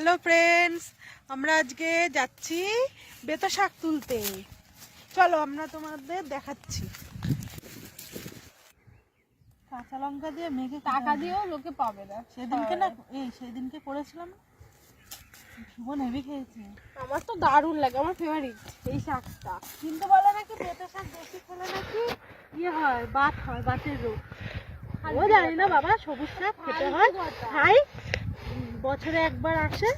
Hello friends আমরা আজকে যাচ্ছি বেতা শাক তুলতে। চলো আমরা তোমাদের দেখাচ্ছি। কাঁচা লঙ্কা দিয়ে মেঘে টাকা দিয়েও লোকে পাবে না। সেদিনকে না এই সেদিনকে করেছিলাম শুভ নেবে খেয়েছে। আমার তো দারুণ লাগে আমার ফেভারিট এই শাকটা। কিন্তু বলে নাকি বেতা শাক বেশি খেলে নাকি ইয়ে হয় বাত হয় বাতের রোগ। ও জানি না বাবা সবুজ শাক খেতে হয়। খাই বছরে একবার আসে?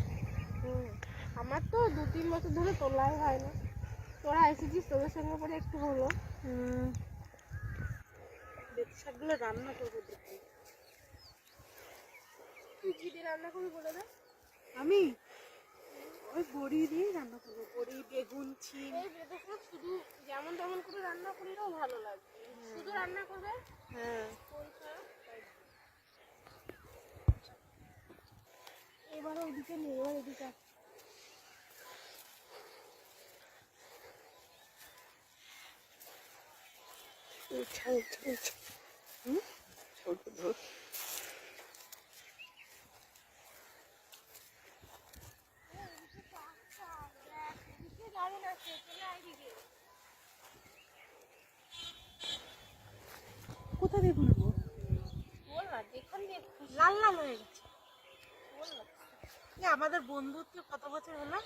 হুম। আমার তো দু তিন বছর ধরে তোলাই হয় না। তোরা এসেছিস তোদের সঙ্গে পরে একটু হলো। শাকগুলো রান্না করব দেখি। তুই কি দিয়ে রান্না করবি বলে দে। আমি? ওই বড়ি দিয়েই রান্না করব। বড়ি বেগুন ছিম। শুধু যেমন তেমন করে রান্না করিলেও ভালো লাগবে শুধু রান্না করবে? হ্যাঁ কোন শাক? এবার ওইদিকে নেই এবার এদিকে যাবে না সে, চলে আয় কোথা দিয়ে তুলবো বল না যেখান দিয়ে লাল লাল হয়ে গেছে। আমাদের বন্ধুত্ব কত বছর হলো?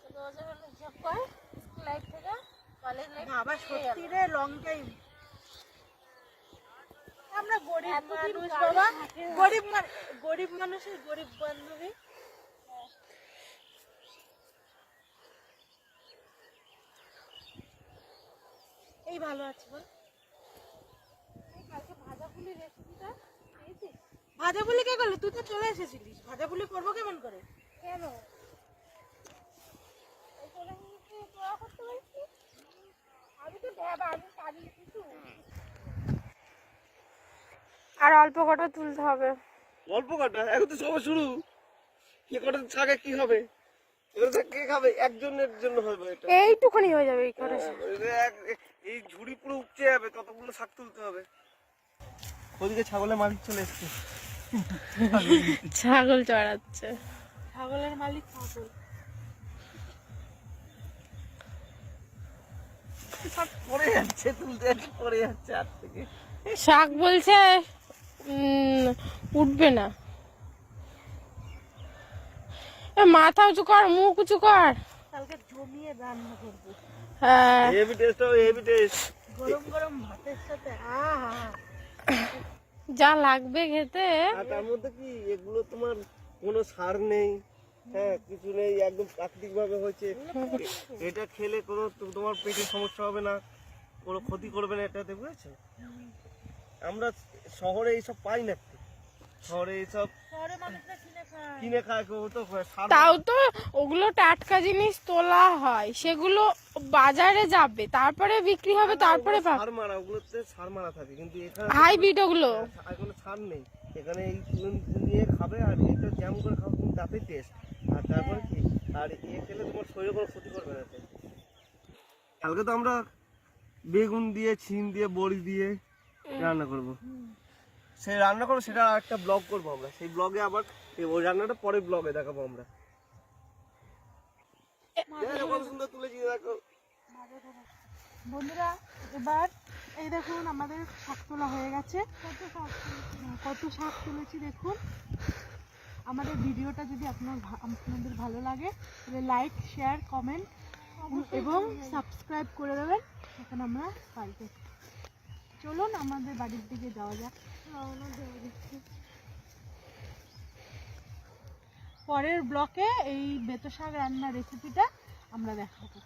ছোট বছর হলে? হিসাব কর? স্কুল লাইফ থেকে? কলেজ লাইফ বাবা সত্যি রে লং টাইম আমরা গরিব মানুষ বাবা। গরিব গরিব মানুষের গরিব বান্ধবী। এই ভালো আছে বল। কালকে ভাজা ফুলের রেসিপিটা পেয়েছিস? ভাজা পুলি কে করল? তুই তো চলে এসেছিলিস ভাজা পুলি করব কেমন করে? কেন? আর অল্প কটা তুলতে হবে। অল্প কটা? এখন তো সবে শুরু। কি কটা শাকে কি হবে? কে খাবে? একজনের জন্য হবে এটা। এইটুখানি হয়ে যাবে এই কটা এক- এই ঝুড়ি পুরো উপচে যাবে কতগুলো শাক তুলতে হবে। ওদিকে ছাগলের মালিক চলে এসছে। ছাগল চড়াচ্ছে। ছাগলের মালিক ছাগল। শাক পড়ে যাচ্ছে তুলতে পড়ে যাচ্ছে হাত থেকে। শাক বলছে উম, উঠবে না। এ, মাথা উঁচু কর মুখ উঁচু কর। কালকে জমিয়ে রান্না করব। হ্যাঁ। হেভি টেস্ট হবে হেভি টেস্ট গরম গরম ভাতের সাথে আহা। যা লাগবে খেতে। তার মধ্যে কি, এগুলো তোমার কোনো সার নেই হ্যাঁ কিছু নেই, একদম প্রাকৃতিক ভাবে হয়েছে। এটা খেলে কোনো তোমার পেটের সমস্যা হবে না, কোনো ক্ষতি করবে না এটাতে বুঝেছ? আমরা শহরে এইসব পাই না। শহরে কিনে খায়। কিনে খায় কেউ তো তাও তো ওগুলো টাটকা জিনিস তোলা হয় সেগুলো বাজারে যাবে তারপরে বিক্রি হবে তারপরে সার মারা ওগুলোতে সার মারা থাকে কিন্তু এখানে হাইব্রিড ওগুলো? আর কোনো সার নেই। এখানে এই নিয়ে খাবে আর এটা যেমন করে খাবে তুমি তাতেই টেস্ট আর তারপরে কি? আর এ খেলে তোমার শরীরে কোনো ক্ষতি করবে না কালকে তো আমরা বেগুন দিয়ে ছিম দিয়ে বড়ি দিয়ে রান্না করব। সেই রান্না করব সেটা একটা ব্লগ করব আমরা। সেই ব্লগে আবার ওই রান্নাটা পরে ব্লগে দেখাবো আমরা। কত সুন্দর তুলেছি দেখো। বন্ধুরা এবার এই দেখুন আমাদের শাক তোলা হয়ে গেছে। কত শাক কত শাক তুলেছি দেখুন। আমাদের ভিডিওটা যদি আপনার আপনাদের ভালো লাগে তাহলে লাইক শেয়ার কমেন্ট এবং সাবস্ক্রাইব করে দেবেন। এখন আমরা কালকে চলুন আমাদের বাড়ির দিকে যাওয়া যাক। পরের ব্লকে এই বেতশাক রান্নার রেসিপিটা আমরা দেখাবো।